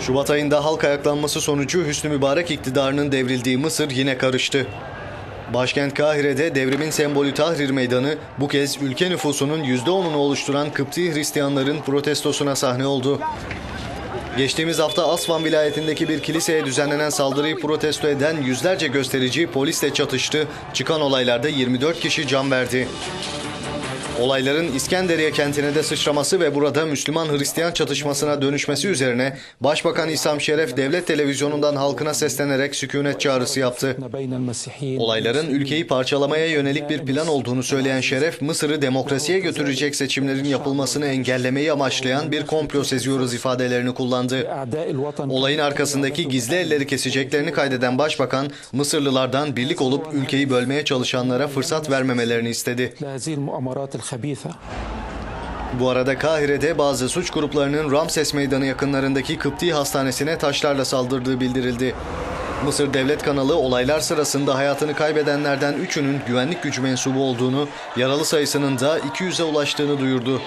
Şubat ayında halk ayaklanması sonucu Hüsnü Mübarek iktidarının devrildiği Mısır yine karıştı. Başkent Kahire'de devrimin sembolü Tahrir Meydanı bu kez ülke nüfusunun %10'unu oluşturan Kıpti Hristiyanların protestosuna sahne oldu. Geçtiğimiz hafta Asvan vilayetindeki bir kiliseye düzenlenen saldırıyı protesto eden yüzlerce gösterici polisle çatıştı. Çıkan olaylarda 24 kişi can verdi. Olayların İskenderiye kentine de sıçraması ve burada Müslüman-Hristiyan çatışmasına dönüşmesi üzerine Başbakan İsam Şeref devlet televizyonundan halkına seslenerek sükunet çağrısı yaptı. Olayların ülkeyi parçalamaya yönelik bir plan olduğunu söyleyen Şeref, Mısır'ı demokrasiye götürecek seçimlerin yapılmasını engellemeyi amaçlayan bir komplo seziyoruz ifadelerini kullandı. Olayın arkasındaki gizli elleri keseceklerini kaydeden Başbakan, Mısırlılardan birlik olup ülkeyi bölmeye çalışanlara fırsat vermemelerini istedi. هذه المؤامرات الخبيثة Bu arada Kahire'de bazı suç gruplarının Ramses Meydanı yakınlarındaki Kıpti Hastanesi'ne taşlarla saldırdığı bildirildi. Mısır Devlet kanalı olaylar sırasında hayatını kaybedenlerden üçünün güvenlik gücü mensubu olduğunu, yaralı sayısının da 200'e ulaştığını duyurdu.